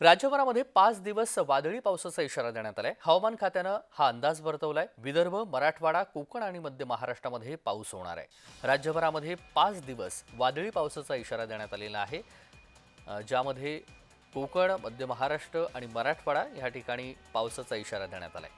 राज्यभरामध्ये पाच दिवस वादळी पावसाचा इशारा देण्यात आलाय. हवामान खात्यानं हा अंदाज वर्तवलाय. विदर्भ मराठवाडा कोकण आणि मध्य महाराष्ट्रामध्ये पाऊस होणार आहे. राज्यभरामध्ये पाच दिवस वादळी पावसाचा इशारा देण्यात आलेला आहे. ज्यामध्ये कोकण मध्य महाराष्ट्र आणि मराठवाडा या ठिकाणी पावसाचा इशारा देण्यात आलाय.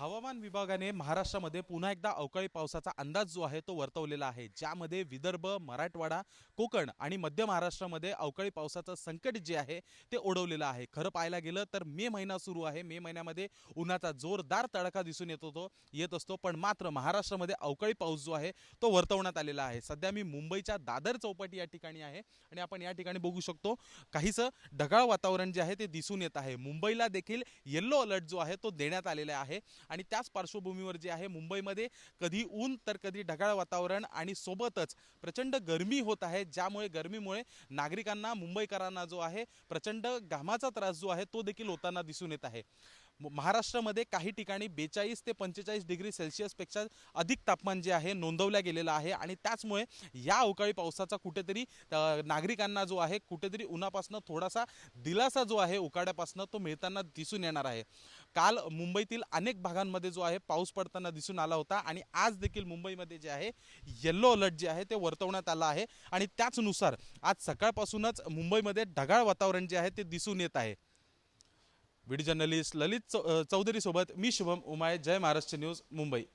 हवामान विभागाने महाराष्ट्रामध्ये पुन्हा एकदा अवकाळी पावसाचा अंदाज जो आहे तो वर्तवलेला आहे ज्यामध्ये विदर्भ मराठवाडा कोकण आणि मध्य महाराष्ट्रामध्ये अवकाळी पावसाचं संकट जे आहे ते ओढवलेलं आहे. खरं पाहायला गेलं तर मे महिना सुरू आहे. मे महिन्यामध्ये उन्हाचा जोरदार तडका दिसून येत होतो येत असतो पण मात्र महाराष्ट्रामध्ये अवकाळी पाऊस जो आहे तो वर्तवण्यात आलेला आहे. सध्या मी मुंबईच्या दादर चौपाटी या ठिकाणी आहे आणि आपण या ठिकाणी बघू शकतो काहीसं ढगाळ वातावरण जे आहे ते दिसून येत आहे. मुंबईला देखील येल्लो अलर्ट जो आहे तो देण्यात आलेला आहे. आणि त्याच पार्श्वभूमीवर जे आहे मुंबईमध्ये कधी ऊन तर कधी ढगाळ वातावरण आणि सोबतच प्रचंड गरमी होत आहे ज्यामुळे गरमीमुळे नागरिकांना मुंबईकरांना जो आहे प्रचंड घामाचा त्रास जो आहे तो देखील होताना दिसून येत आहे. महाराष्ट्रामध्ये काही ठिकाणी बेचाळीस ते पंचेचाळीस डिग्री सेल्सिअसपेक्षा अधिक तापमान जे आहे नोंदवल्या गेलेलं आहे आणि त्याचमुळे या अवकाळी पावसाचा कुठेतरी नागरिकांना जो आहे कुठेतरी उन्हापासनं थोडासा दिलासा जो आहे उकाड्यापासून तो मिळताना दिसून येणार आहे. काल मुंबईतील अनेक भागांमध्ये जो आहे पाऊस पडताना दिसून आला होता आणि आज देखील मुंबईमध्ये जे आहे येल्लो अलर्ट जे आहे ते वर्तवण्यात आलं आहे आणि त्याचनुसार आज सकाळपासूनच मुंबईमध्ये ढगाळ वातावरण जे आहे ते दिसून येत आहे. व्हिडिओ जर्नलिस्ट ललित चौ- चौधरी सोबत मी शुभम उमाय जय महाराष्ट्र न्यूज मुंबई.